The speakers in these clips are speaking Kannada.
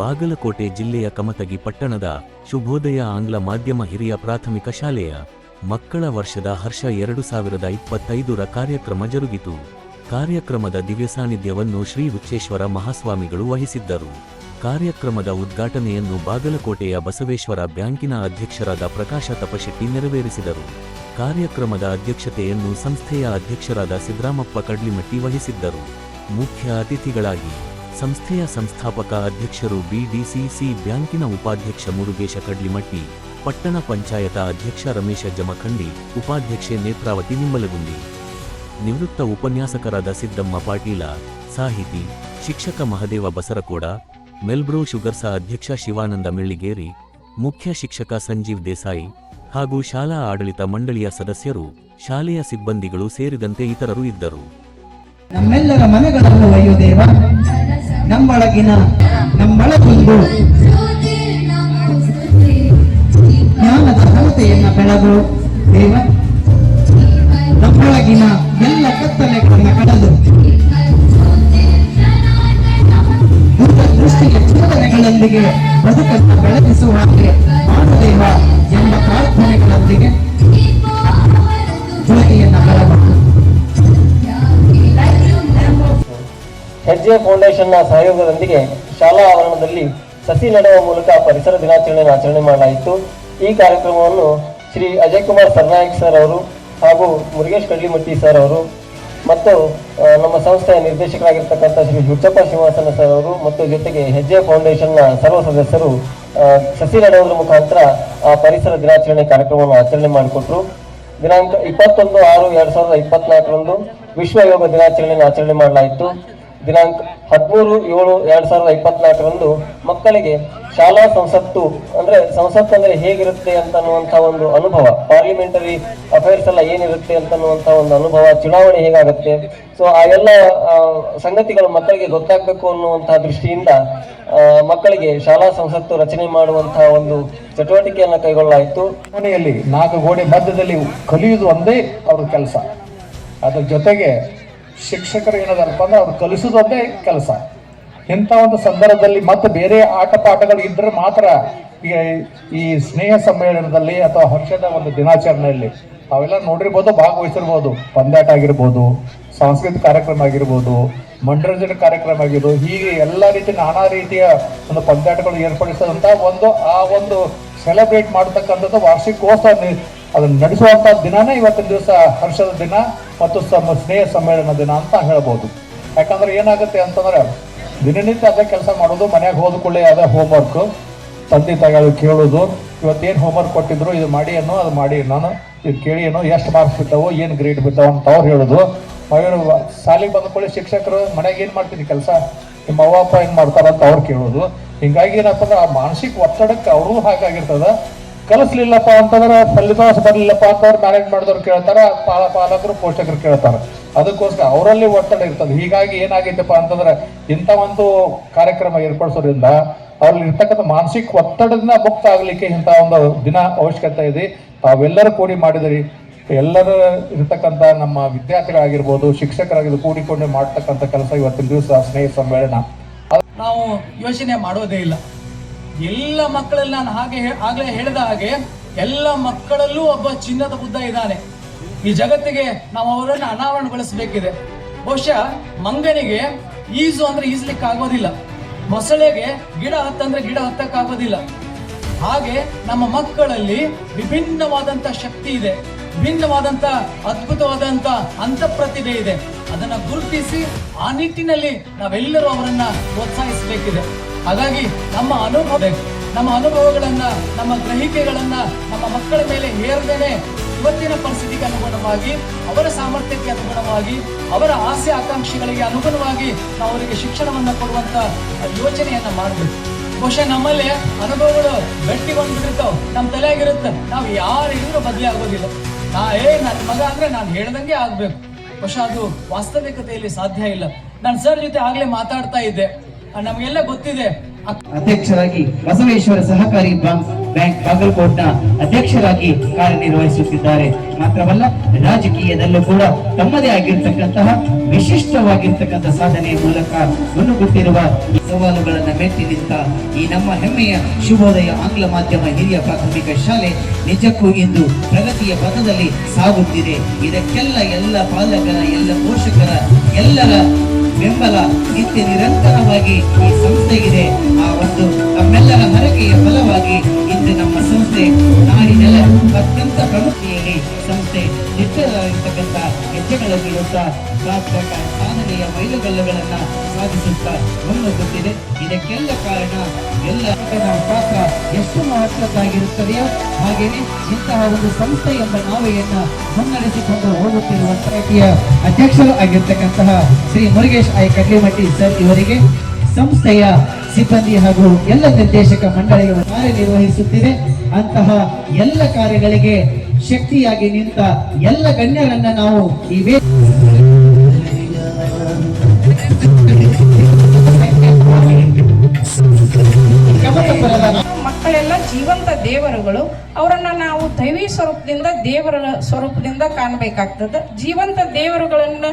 ಬಾಗಲಕೋಟೆ ಜಿಲ್ಲೆಯ ಕಮತಗಿ ಪಟ್ಟಣದ ಶುಭೋದಯ ಆಂಗ್ಲ ಮಾಧ್ಯಮ ಹಿರಿಯ ಪ್ರಾಥಮಿಕ ಶಾಲೆಯ ಮಕ್ಕಳ ವರ್ಷದ ಹರ್ಷ ಎರಡು ಸಾವಿರದ ಇಪ್ಪತ್ತೈದರ ಕಾರ್ಯಕ್ರಮ ಜರುಗಿತು. ಕಾರ್ಯಕ್ರಮದ ದಿವ್ಯ ಸಾನ್ನಿಧ್ಯವನ್ನು ಶ್ರೀ ಹುಚ್ಚೇಶ್ವರ ಮಹಾಸ್ವಾಮಿಗಳು ವಹಿಸಿದ್ದರು. ಕಾರ್ಯಕ್ರಮದ ಉದ್ಘಾಟನೆಯನ್ನು ಬಾಗಲಕೋಟೆಯ ಬಸವೇಶ್ವರ ಬ್ಯಾಂಕಿನ ಅಧ್ಯಕ್ಷರಾದ ಪ್ರಕಾಶ ತಪಶೆಟ್ಟಿ ನೆರವೇರಿಸಿದರು. ಕಾರ್ಯಕ್ರಮದ ಅಧ್ಯಕ್ಷತೆಯನ್ನು ಸಂಸ್ಥೆಯ ಅಧ್ಯಕ್ಷರಾದ ಸಿದ್ದರಾಮಪ್ಪ ಕಡ್ಲಿಮಟ್ಟಿ ವಹಿಸಿದ್ದರು. ಮುಖ್ಯ ಅತಿಥಿಗಳಾಗಿ ಸಂಸ್ಥೆಯ ಸಂಸ್ಥಾಪಕ ಅಧ್ಯಕ್ಷರು ಬಿಡಿಸಿಸಿ ಬ್ಯಾಂಕಿನ ಉಪಾಧ್ಯಕ್ಷ ಮುರುಗೇಶ ಕಡ್ಲಿಮಟ್ಟಿ, ಪಟ್ಟಣ ಪಂಚಾಯತ ಅಧ್ಯಕ್ಷ ರಮೇಶ ಜಮಖಂಡಿ, ಉಪಾಧ್ಯಕ್ಷೆ ನೇತ್ರಾವತಿ ನಿಮ್ಮಲಗುಂದಿ ನಿವೃತ್ತ ಉಪನ್ಯಾಸಕರಾದ ಸಿದ್ದಮ್ಮ ಪಾಟೀಲ, ಸಾಹಿತಿ, ಶಿಕ್ಷಕ ಮಹದೇವ ಬಸರಕೋಡ, ಮೆಲ್ಬ್ರೋ ಶುಗರ್ಸ ಅಧ್ಯಕ್ಷ ಶಿವಾನಂದ ಮೆಳ್ಳಿಗೇರಿ, ಮುಖ್ಯ ಶಿಕ್ಷಕ ಸಂಜೀವ್ ದೇಸಾಯಿ ಹಾಗೂ ಶಾಲಾ ಆಡಳಿತ ಮಂಡಳಿಯ ಸದಸ್ಯರು, ಶಾಲೆಯ ಸಿಬ್ಬಂದಿಗಳು ಸೇರಿದಂತೆ ಇತರರು ಇದ್ದರು. ನಮ್ಮೆಲ್ಲರ ಮನೆಗಳನ್ನು ಒಯ್ಯು ನಮ್ಮೊಳಗಿನ ನಮ್ಮೊಳಗೊಂದು ಜ್ಞಾನದ ಹರತೆಯನ್ನ ಬೆಳೆದು ದೇವ, ನಮ್ಮೊಳಗಿನ ಎಲ್ಲ ಕತ್ತಲೆಗಳನ್ನ ಕಳೆದು ದೃಷ್ಟಿಯ ಚಿಂತನೆಗಳೊಂದಿಗೆ ಬದುಕನ್ನು ಬೆಳಗಿಸುವ ಹಾಗೆ ಮಾಡುದೇವ ಎಂಬ ಪ್ರಾರ್ಥನೆಗಳೊಂದಿಗೆ ಜ್ಯೋತಿಯನ್ನ ಬೆಳಗು ಹೆಜ್ಜೆ ಫೌಂಡೇಶನ್ನ ಸಹಯೋಗದೊಂದಿಗೆ ಶಾಲಾ ಆವರಣದಲ್ಲಿ ಸಸಿ ನೆಡುವ ಮೂಲಕ ಪರಿಸರ ದಿನಾಚರಣೆಯನ್ನು ಆಚರಣೆ ಮಾಡಲಾಯಿತು. ಈ ಕಾರ್ಯಕ್ರಮವನ್ನು ಶ್ರೀ ಅಜಯ್ ಕುಮಾರ್ ಸರ್ನಾಯಕ್ ಸರ್ ಅವರು ಹಾಗೂ ಮುರುಗೇಶ್ ಕಡ್ಲಿಮಟ್ಟಿ ಸರ್ ಅವರು ಮತ್ತು ನಮ್ಮ ಸಂಸ್ಥೆಯ ನಿರ್ದೇಶಕರಾಗಿರ್ತಕ್ಕಂಥ ಶ್ರೀ ಹುಚ್ಚಪ್ಪ ಶ್ರೀನಿವಾಸನ ಸರ್ ಅವರು ಮತ್ತು ಜೊತೆಗೆ ಹೆಜ್ಜೆ ಫೌಂಡೇಶನ್ನ ಸರ್ವ ಸದಸ್ಯರು ಸಸಿ ನೆಡುವುದರ ಮುಖಾಂತರ ಆ ಪರಿಸರ ದಿನಾಚರಣೆ ಕಾರ್ಯಕ್ರಮವನ್ನು ಆಚರಣೆ ಮಾಡಿಕೊಟ್ರು. ದಿನಾಂಕ ಇಪ್ಪತ್ತೊಂದು ಆರು ಎರಡು ಸಾವಿರದ ಇಪ್ಪತ್ನಾಲ್ಕರಂದು ವಿಶ್ವ ಯೋಗ ದಿನಾಚರಣೆಯನ್ನು ಆಚರಣೆ ಮಾಡಲಾಯಿತು. ದಿನಾಂಕ ಹದಿಮೂರು ಏಳು ಎರಡು ಸಾವಿರದ ಇಪ್ಪತ್ನಾಲ್ಕರಂದು ಮಕ್ಕಳಿಗೆ ಶಾಲಾ ಸಂಸತ್ತು ಅಂದ್ರೆ ಸಂಸತ್ತು ಅಂದ್ರೆ ಹೇಗಿರುತ್ತೆ ಅಂತ ಅನ್ನುವಂಥ ಒಂದು ಅನುಭವ. ಪಾರ್ಲಿಮೆಂಟರಿ ಅಫೇರ್ಸ್ ಎಲ್ಲ ಏನಿರುತ್ತೆ ಅಂತ ಅನ್ನುವಂಥ ಒಂದು ಅನುಭವ, ಚುನಾವಣೆ ಹೇಗಾಗುತ್ತೆ? ಸೊ ಆ ಎಲ್ಲ ಸಂಗತಿಗಳು ಮಕ್ಕಳಿಗೆ ಗೊತ್ತಾಗಬೇಕು ಅನ್ನುವಂತಹ ದೃಷ್ಟಿಯಿಂದ ಮಕ್ಕಳಿಗೆ ಶಾಲಾ ಸಂಸತ್ತು ರಚನೆ ಮಾಡುವಂತಹ ಒಂದು ಚಟುವಟಿಕೆಯನ್ನು ಕೈಗೊಳ್ಳಲಾಯಿತು. ಮನೆಯಲ್ಲಿ ನಾಲ್ಕು ಗೋಡೆ ಮಧ್ಯದಲ್ಲಿ ಕಲಿಯುವುದು ಒಂದೇ ಅವರ ಕೆಲಸ. ಅದ್ರ ಜೊತೆಗೆ ಶಿಕ್ಷಕರು ಏನದಾರಪ್ಪ ಅಂದ್ರೆ ಅವ್ರು ಕಲಿಸೋದೊಂದೇ ಕೆಲಸ. ಇಂಥ ಒಂದು ಸಂದರ್ಭದಲ್ಲಿ ಮತ್ತೆ ಬೇರೆ ಆಟ ಪಾಠಗಳು ಇದ್ರೆ ಮಾತ್ರ ಈ ಈ ಸ್ನೇಹ ಸಮ್ಮೇಳನದಲ್ಲಿ ಅಥವಾ ಹರ್ಷದ ಒಂದು ದಿನಾಚರಣೆಯಲ್ಲಿ ಅವೆಲ್ಲ ನೋಡಿರ್ಬೋದು, ಭಾಗವಹಿಸಿರ್ಬೋದು. ಪಂದ್ಯಾಟ ಆಗಿರ್ಬೋದು, ಸಾಂಸ್ಕೃತಿಕ ಕಾರ್ಯಕ್ರಮ ಆಗಿರ್ಬೋದು, ಮನರಂಜನೆ ಕಾರ್ಯಕ್ರಮ ಆಗಿರ್ಬೋದು, ಹೀಗೆ ಎಲ್ಲ ರೀತಿ ನಾನಾ ರೀತಿಯ ಒಂದು ಪಂದ್ಯಾಟಗಳು ಏರ್ಪಡಿಸಿದಂಥ ಒಂದು, ಆ ಒಂದು ಸೆಲೆಬ್ರೇಟ್ ಮಾಡ್ತಕ್ಕಂಥದ್ದು ವಾರ್ಷಿಕೋತ್ಸವ ಅದನ್ನ ನಡೆಸುವಂತ ದಿನನೇ ಇವತ್ತಿನ ದಿವಸ ಹರ್ಷದ ದಿನ ಮತ್ತು ಸಮ, ಸ್ನೇಹ ಸಮ್ಮೇಳನ ದಿನ ಅಂತ ಹೇಳ್ಬೋದು. ಯಾಕಂದ್ರೆ ಏನಾಗುತ್ತೆ ಅಂತಂದ್ರೆ, ದಿನನಿತ್ಯ ಅದೇ ಕೆಲಸ ಮಾಡೋದು, ಮನೆಯಾಗ ಹೋದ ಕೂಡಲೇ ಅದೇ ಹೋಮ್ವರ್ಕ್ ತಂದೆ ತಾಯಿಗಳು ಕೇಳೋದು, ಇವತ್ತೇನು ಹೋಮ್ವರ್ಕ್ ಕೊಟ್ಟಿದ್ರು, ಇದು ಮಾಡಿ ಅನ್ನೋ, ಅದು ಮಾಡಿ ನಾನು ಇದು ಕೇಳಿ ಏನೋ ಎಷ್ಟು ಮಾರ್ಕ್ಸ್ ಬಿದ್ದಾವೋ, ಏನು ಗ್ರೇಡ್ ಬಿದ್ದಾವ ಅಂತ ಅವ್ರು ಹೇಳೋದು. ಅವರು ಶಾಲೆಗೆ ಬಂದ್ಕೊಳ್ಳಿ ಶಿಕ್ಷಕರು, ಮನೆಗೆ ಏನು ಮಾಡ್ತೀನಿ ಕೆಲಸ? ನಿಮ್ಮ ಅವ್ವ, ಅಪ್ಪ ಏನು ಮಾಡ್ತಾರಂತ ಅವ್ರು ಕೇಳೋದು. ಹಿಂಗಾಗಿ ಏನಪ್ಪ ಅಂದ್ರೆ ಆ ಮಾನಸಿಕ ಒತ್ತಡಕ್ಕೆ ಅವರು ಹಾಗಾಗಿರ್ತದ. ಕಲಿಸ್ಲಿಲ್ಲಪ್ಪ ಅಂತಂದ್ರೆ ಫಲಿತಾಂಶ ಬರ್ಲಿಲ್ಲಪ್ಪ ಅಂತಂದ್ರೆ ಮ್ಯಾನೇಜ್ ಮಾಡಿದವ್ರು ಕೇಳ್ತಾರ, ಪಾಲ ಪಾಲಕರು ಪೋಷಕರು ಕೇಳ್ತಾರೆ. ಅದಕ್ಕೋಸ್ಕರ ಅವರಲ್ಲಿ ಒತ್ತಡ ಇರ್ತದೆ. ಹೀಗಾಗಿ ಏನಾಗೈತಪ್ಪ ಅಂತಂದ್ರೆ ಇಂಥ ಒಂದು ಕಾರ್ಯಕ್ರಮ ಏರ್ಪಡಿಸೋದ್ರಿಂದ ಅವ್ರಲ್ಲಿ ಇರ್ತಕ್ಕಂಥ ಮಾನಸಿಕ ಒತ್ತಡದಿಂದ ಮುಕ್ತ ಆಗಲಿಕ್ಕೆ ಇಂಥ ಒಂದು ದಿನ ಅವಶ್ಯಕತೆ ಇದೆ. ತಾವೆಲ್ಲರೂ ಕೂಡಿ ಮಾಡಿದಿರಿ. ಎಲ್ಲರೂ ಇರ್ತಕ್ಕಂಥ ನಮ್ಮ ವಿದ್ಯಾರ್ಥಿಗಳಾಗಿರ್ಬೋದು, ಶಿಕ್ಷಕರಾಗಿರ್ಬೋದು, ಕೂಡಿಕೊಂಡು ಮಾಡ್ತಕ್ಕಂಥ ಕೆಲಸ ಇವತ್ತಿನ ದಿವಸ ಸ್ನೇಹ ಸಮ್ಮೇಳನ. ನಾವು ಯೋಚನೆ ಮಾಡೋದೇ ಇಲ್ಲ. ಎಲ್ಲ ಮಕ್ಕಳಲ್ಲಿ ನಾನು ಹಾಗೆ ಆಗ್ಲೇ ಹೇಳಿದ ಹಾಗೆ ಎಲ್ಲ ಮಕ್ಕಳಲ್ಲೂ ಒಬ್ಬ ಚಿನ್ನದ ಬುದ್ಧ ಇದ್ದಾನೆ. ಈ ಜಗತ್ತಿಗೆ ನಾವು ಅವರನ್ನು ಅನಾವರಣಗೊಳಿಸಬೇಕಿದೆ ಬಹುಶಃ ಮಂಗನಿಗೆ ಈಜು ಅಂದ್ರೆ ಈಜ್ಲಿಕ್ಕೆ ಆಗೋದಿಲ್ಲ ಮೊಸಳೆಗೆ ಗಿಡ ಹತ್ತಂದ್ರೆ ಗಿಡ ಹತ್ತಕ್ಕಾಗೋದಿಲ್ಲ. ಹಾಗೆ ನಮ್ಮ ಮಕ್ಕಳಲ್ಲಿ ವಿಭಿನ್ನವಾದಂತ ಶಕ್ತಿ ಇದೆ. ವಿಭಿನ್ನವಾದಂತ ಅದ್ಭುತವಾದಂತ ಅಂತಃಪ್ರತಿಭೆ ಇದೆ. ಅದನ್ನ ಗುರುತಿಸಿ ಆ ನಿಟ್ಟಿನಲ್ಲಿ ನಾವೆಲ್ಲರೂ ಅವರನ್ನ ಪ್ರೋತ್ಸಾಹಿಸಬೇಕಿದೆ. ಹಾಗಾಗಿ ನಮ್ಮ ಅನುಭವ ನಮ್ಮ ಅನುಭವಗಳನ್ನ, ನಮ್ಮ ಗ್ರಹಿಕೆಗಳನ್ನ ನಮ್ಮ ಮಕ್ಕಳ ಮೇಲೆ ಹೇರದೇನೆ ಇವತ್ತಿನ ಪರಿಸ್ಥಿತಿಗೆ ಅನುಗುಣವಾಗಿ, ಅವರ ಸಾಮರ್ಥ್ಯಕ್ಕೆ ಅನುಗುಣವಾಗಿ, ಅವರ ಆಸೆ ಆಕಾಂಕ್ಷೆಗಳಿಗೆ ಅನುಗುಣವಾಗಿ ನಾವು ಅವರಿಗೆ ಶಿಕ್ಷಣವನ್ನ ಕೊಡುವಂತ ಯೋಚನೆಯನ್ನ ಮಾಡಬೇಕು. ಬಹುಶಃ ನಮ್ಮಲ್ಲಿ ಅನುಭವಗಳು ಗಟ್ಟಿಗೊಂಡ್ಬಿಟ್ಟಿರ್ತಾವ ನಮ್ಮ ತಲೆಯಾಗಿರುತ್ತೆ. ನಾವು ಯಾರು ಹೇಳಿದ್ರು ಬದಲಿ ಆಗೋದಿಲ್ಲ. ನಾ, ಏ ನನ್ನ ಮಗ ಅಂದ್ರೆ ನಾನು ಹೇಳ್ದಂಗೆ ಆಗ್ಬೇಕು. ಬಹುಶಃ ಅದು ವಾಸ್ತವಿಕತೆಯಲ್ಲಿ ಸಾಧ್ಯ ಇಲ್ಲ. ನಾನು ಸರ್ ಜೊತೆ ಆಗ್ಲೇ ಮಾತಾಡ್ತಾ ಇದ್ದೆ. ನಮಗೆಲ್ಲ ಗೊತ್ತಿದೆ. ಅಧ್ಯಕ್ಷರಾಗಿ ಬಸವೇಶ್ವರ ಸಹಕಾರಿ ಬ್ಯಾಂಕ್ ಬ್ಯಾಂಕ್ನ ಅಧ್ಯಕ್ಷರಾಗಿ ಕಾರ್ಯನಿರ್ವಹಿಸುತ್ತಿದ್ದಾರೆ. ಮಾತ್ರವಲ್ಲ, ರಾಜಕೀಯದಲ್ಲೂ ಕೂಡ ತಮ್ಮದೇ ಆಗಿರ್ತಕ್ಕಂತಹ ವಿಶಿಷ್ಟವಾಗಿರ್ತಕ್ಕಂಥ ಸಾಧನೆಯ ಮೂಲಕ ಮುನ್ನುಗ್ಗುತ್ತಿರುವ ಸವಾಲುಗಳನ್ನು ಮೆಟ್ಟಿ ನಿಂತ ಈ ನಮ್ಮ ಹೆಮ್ಮೆಯ ಶುಭೋದಯ ಆಂಗ್ಲ ಮಾಧ್ಯಮ ಹಿರಿಯ ಪ್ರಾಥಮಿಕ ಶಾಲೆ ನಿಜಕ್ಕೂ ಇಂದು ಪ್ರಗತಿಯ ಪಥದಲ್ಲಿ ಸಾಗುತ್ತಿದೆ. ಇದಕ್ಕೆಲ್ಲ ಎಲ್ಲ ಪಾಲಕರ, ಎಲ್ಲ ಪೋಷಕರ, ಎಲ್ಲರ ಬೆಂಬಲ, ನಿತ್ಯ ನಿರಂತರವಾಗಿ ಈ ಸಂಸ್ಥೆಗಿದೆ. ಆ ಒಂದು ತಮ್ಮೆಲ್ಲರ ಹರಕೆಯ ಫಲವಾಗಿ ಇಂದು ನಮ್ಮ ಸಂಸ್ಥೆ ನಾಡಿನೆಲ್ಲ ಅತ್ಯಂತ ಪ್ರಮುಖಿಯಲ್ಲಿ ಸಂಸ್ಥೆ ಹೆಜ್ಜೆಗಳನ್ನಿಡುತ್ತಾ ಸಾರ್ಥಕ ಸಾಧನೆಯ ಮೈಲುಗಲ್ಲುಗಳನ್ನ ಸಾಧಿಸುತ್ತಾ ಮುನ್ನುಗ್ಗುತ್ತಿದೆ ಇದಕ್ಕೆಲ್ಲ ಕಾರಣ ಎಲ್ಲ ಪಾತ್ರ ಎಷ್ಟು ಮಹತ್ವದ್ದಾಗಿರುತ್ತದೆಯೋ ಹಾಗೆಯೇ ಇಂತಹ ಒಂದು ಸಂಸ್ಥೆ ಎಂಬ ನಾವೆಯನ್ನ ಮುನ್ನಡೆಸಿಕೊಂಡು ಹೋಗುತ್ತಿರುವಂತಹ ಅಧ್ಯಕ್ಷರು ಆಗಿರ್ತಕ್ಕಂತಹ ಶ್ರೀ ಮುರುಗೇಶ್ ಐ. ಕಡ್ಲಿಮಟ್ಟಿ ಸರ್ ಇವರಿಗೆ ಸಂಸ್ಥೆಯ ಸಿಬ್ಬಂದಿ ಹಾಗೂ ಎಲ್ಲ ನಿರ್ದೇಶಕ ಮಂಡಳಿಗಳು ಕಾರ್ಯನಿರ್ವಹಿಸುತ್ತಿದೆ. ಅಂತಹ ಎಲ್ಲ ಕಾರ್ಯಗಳಿಗೆ ಶಕ್ತಿಯಾಗಿ ನಿಂತ ಎಲ್ಲ ಗಣ್ಯರನ್ನ ನಾವು ಈ ಮಕ್ಕಳೆಲ್ಲ ಜೀವಂತ ದೇವರುಗಳು, ಅವರನ್ನ ನಾವು ದೈವಿ ಸ್ವರೂಪದಿಂದ ದೇವರ ಸ್ವರೂಪದಿಂದ ಕಾಣಬೇಕಾಗ್ತದೆ. ಜೀವಂತ ದೇವರುಗಳನ್ನ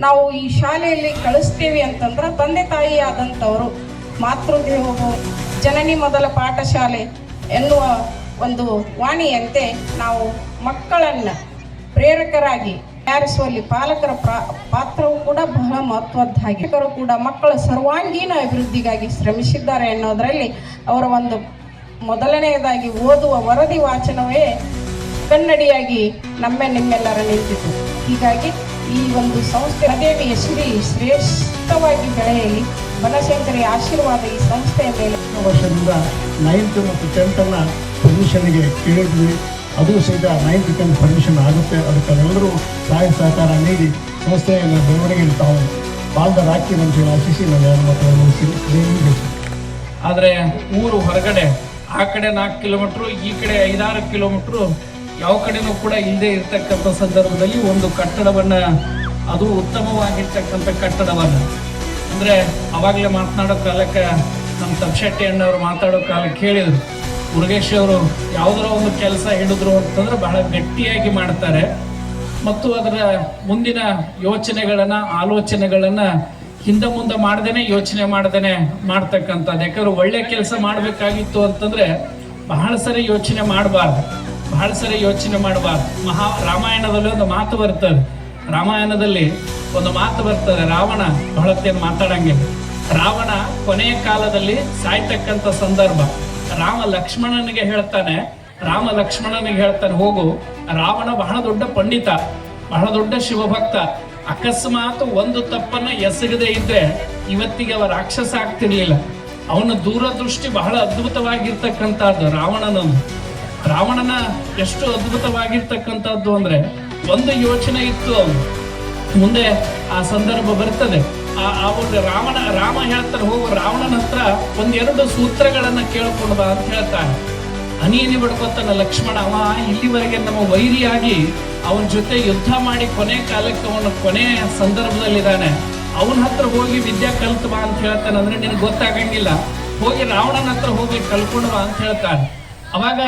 ನಾವು ಈ ಶಾಲೆಯಲ್ಲಿ ಕಳಿಸ್ತೇವೆ ಅಂತಂದ್ರೆ ತಂದೆ ತಾಯಿ ಆದಂತವರು ಮಾತೃದೇವೋ ಜನನಿ ಮೊದಲ ಪಾಠಶಾಲೆ ಎನ್ನುವ ಒಂದು ವಾಣಿಯಂತೆ ನಾವು ಮಕ್ಕಳನ್ನ ಪ್ರೇರಕರಾಗಿ ತಯಾರಿಸುವಲ್ಲಿ ಪಾಲಕರ ಪಾತ್ರವು ಕೂಡ ಬಹಳ ಮಹತ್ವದ್ದಾಗಿ ಶಿಕ್ಷಕರು ಕೂಡ ಮಕ್ಕಳ ಸರ್ವಾಂಗೀಣ ಅಭಿವೃದ್ಧಿಗಾಗಿ ಶ್ರಮಿಸಿದ್ದಾರೆ ಅನ್ನೋದರಲ್ಲಿ ಅವರ ಒಂದು ಮೊದಲನೆಯದಾಗಿ ಓದುವ ವರದಿ ವಾಚನವೇ ಕನ್ನಡಿಯಾಗಿ ನಮ್ಮ ನಿಮ್ಮೆಲ್ಲರ ನಿಂತಿತು ಹೀಗಾಗಿ ಈ ಒಂದು ಸಂಸ್ಥೆ ದೇವಿಯ ಶ್ರೀ ಶ್ರೇಷ್ಠವಾಗಿ ಬೆಳೆಯಲಿ ಬನಶಂಕರಿ ಆಶೀರ್ವಾದ ಈ ಸಂಸ್ಥೆಯ ಮೇಲೆ ವರ್ಷದಿಂದ ನೈನ್ತ್ ಮತ್ತು ಟೆಂತನ್ನು ಪೊಸಿಷನ್ಗೆ ಕೇಳಿದ್ವಿ. ಅದು ಸಹಿತ ನೈಂಟಿ ಟೆಂತ್ ಪರ್ಮಿಷನ್ ಆಗುತ್ತೆ. ಅದಕ್ಕೆ ಎಲ್ಲರೂ ಸಹಾಯ ಸಹಕಾರ ನೀಡಿ ಸಂಸ್ಥೆಯನ್ನು ಬೆಳವಣಿಗೆಯಲ್ಲಿ ತಾವು ಬಾಲ್ದ ರಾಕಿ ಹೇಳಿ ಆಶಿಸಿ ನಾನು ಆದರೆ ಊರು ಹೊರಗಡೆ, ಆ ಕಡೆ ನಾಲ್ಕು ಕಿಲೋಮೀಟ್ರು, ಈ ಕಡೆ ಐದಾರು ಕಿಲೋಮೀಟ್ರು, ಯಾವ ಕಡೆನೂ ಕೂಡ ಇಲ್ಲದೆ ಇರತಕ್ಕಂಥ ಸಂದರ್ಭದಲ್ಲಿ ಒಂದು ಕಟ್ಟಡವನ್ನು, ಅದು ಉತ್ತಮವಾಗಿರ್ತಕ್ಕಂಥ ಕಟ್ಟಡವನ್ನು ಅಂದರೆ ಅವಾಗಲೇ ಮಾತನಾಡೋ ಕಾಲಕ್ಕೆ ನಮ್ಮ ತಪ್ಶೆಟ್ಟಿ ಅಣ್ಣವರು ಮಾತಾಡೋ ಕಾಲಕ್ಕೆ ಹೇಳಿದರು. ಮುರುಗೇಶ್ ಅವರು ಯಾವುದರ ಒಂದು ಕೆಲಸ ಹೇಳಿದ್ರು ಅಂತಂದ್ರೆ ಬಹಳ ಗಟ್ಟಿಯಾಗಿ ಮಾಡ್ತಾರೆ. ಮತ್ತು ಅದರ ಮುಂದಿನ ಯೋಚನೆಗಳನ್ನ, ಆಲೋಚನೆಗಳನ್ನ ಹಿಂದೆ ಮುಂದೆ ಮಾಡ್ದೇನೆ ಯೋಚನೆ ಮಾಡ್ದೇನೆ ಮಾಡ್ತಕ್ಕಂಥದ್ದು. ಯಾಕಂದ್ರೆ ಒಳ್ಳೆ ಕೆಲಸ ಮಾಡಬೇಕಾಗಿತ್ತು ಅಂತಂದ್ರೆ ಬಹಳ ಸರಿ ಯೋಚನೆ ಮಾಡಬಾರ್ದು. ಬಹಳ ಸರಿ ಯೋಚನೆ ಮಾಡಬಾರ್ದು. ಮಹಾ ರಾಮಾಯಣದಲ್ಲಿ ಒಂದು ಮಾತು ಬರ್ತದೆ. ರಾಮಾಯಣದಲ್ಲಿ ಒಂದು ಮಾತು ಬರ್ತದೆ, ರಾವಣ ಬಹಳತ್ತೇನು ಮಾತಾಡಂಗಿಲ್ಲ. ರಾವಣ ಕೊನೆಯ ಕಾಲದಲ್ಲಿ ಸಾಯ್ತಕ್ಕಂಥ ಸಂದರ್ಭ. ರಾಮ ಲಕ್ಷ್ಮಣನಿಗೆ ಹೇಳ್ತಾನೆ, ರಾಮ ಲಕ್ಷ್ಮಣನಿಗೆ ಹೇಳ್ತಾನೆ, ಹೋಗು, ರಾವಣ ಬಹಳ ದೊಡ್ಡ ಪಂಡಿತ, ಬಹಳ ದೊಡ್ಡ ಶಿವಭಕ್ತ, ಅಕಸ್ಮಾತ್ ಒಂದು ತಪ್ಪನ್ನ ಎಸಗದೆ ಇದ್ರೆ ಇವತ್ತಿಗೆ ಅವ ರಾಕ್ಷಸ ಆಗ್ತಿರ್ಲಿಲ್ಲ ಅವನ ದೂರದೃಷ್ಟಿ ಬಹಳ ಅದ್ಭುತವಾಗಿರ್ತಕ್ಕಂಥದ್ದು ರಾವಣನನ್ನು ರಾವಣನ ಎಷ್ಟು ಅದ್ಭುತವಾಗಿರ್ತಕ್ಕಂಥದ್ದು ಅಂದ್ರೆ ಒಂದು ಯೋಚನೆ ಇತ್ತು ಅವನು. ಮುಂದೆ ಆ ಸಂದರ್ಭ ಬರ್ತದೆ. ಒಂದು ರಾವಣ, ರಾಮ ಹೇಳ್ತಾರೆ ಹೋಗು ರಾವಣನ ಹತ್ರ ಒಂದೆರಡು ಸೂತ್ರಗಳನ್ನ ಕೇಳ್ಕೊಂಡು ಅಂತ ಹೇಳ್ತಾನೆ. ಹನಿಯನಿ ಬಿಡ್ಕೊತಾನ ಲಕ್ಷ್ಮಣ, ಅವ ಇಲ್ಲಿವರೆಗೆ ನಮ್ಮ ವೈರಿಯಾಗಿ ಅವನ ಜೊತೆ ಯುದ್ಧ ಮಾಡಿ ಕೊನೆ ಕಾಲಕ್ಕೆ ಅವನ ಕೊನೆ ಸಂದರ್ಭದಲ್ಲಿದ್ದಾನೆ. ಅವನ ಹತ್ರ ಹೋಗಿ ವಿದ್ಯಾ ಕಲ್ತು ಬಾ ಅಂತ ಹೇಳ್ತಾನೆ, ಅಂದ್ರೆ ನಿನಗೆ ಗೊತ್ತಾಗಂಗಿಲ್ಲ. ಹೋಗಿ ರಾವಣನ ಹತ್ರ ಹೋಗಿ ಕಲ್ಕೊಂಡು ಬಾ ಅಂತ ಹೇಳ್ತಾನೆ. ಅವಾಗ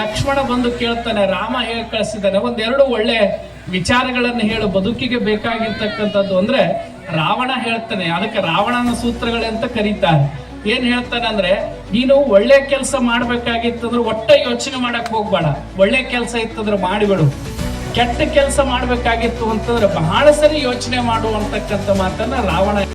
ಲಕ್ಷ್ಮಣ ಬಂದು ಕೇಳ್ತಾನೆ, ರಾಮ ಹೇಳಿ ಕಳಿಸಿದ್ದಾನೆ? ಒಂದೆರಡು ಒಳ್ಳೆ ವಿಚಾರಗಳನ್ನು ಹೇಳು. ಬದುಕಿಗೆ ಬೇಕಾಗಿರ್ತಕ್ಕಂಥದ್ದು ಅಂದ್ರೆ ರಾವಣ ಹೇಳ್ತಾನೆ, ಅದಕ್ಕೆ ರಾವಣನ ಸೂತ್ರಗಳಂತ ಕರೀತಾರೆ. ಏನ್ ಹೇಳ್ತಾನೆ ಅಂದ್ರೆ, ನೀನು ಒಳ್ಳೆ ಕೆಲಸ ಮಾಡ್ಬೇಕಾಗಿತ್ತಂದ್ರೆ ಒಟ್ಟ ಯೋಚನೆ ಮಾಡಕ್ ಹೋಗ್ಬೇಡ. ಒಳ್ಳೆ ಕೆಲಸ ಇತ್ತಂದ್ರೆ ಮಾಡಿಬಿಡು. ಕೆಟ್ಟ ಕೆಲಸ ಮಾಡ್ಬೇಕಾಗಿತ್ತು ಅಂತಂದ್ರೆ ಬಹಳ ಸರಿ ಯೋಚನೆ ಮಾಡು ಅಂತಕ್ಕಂಥ ಮಾತನ್ನ ರಾವಣ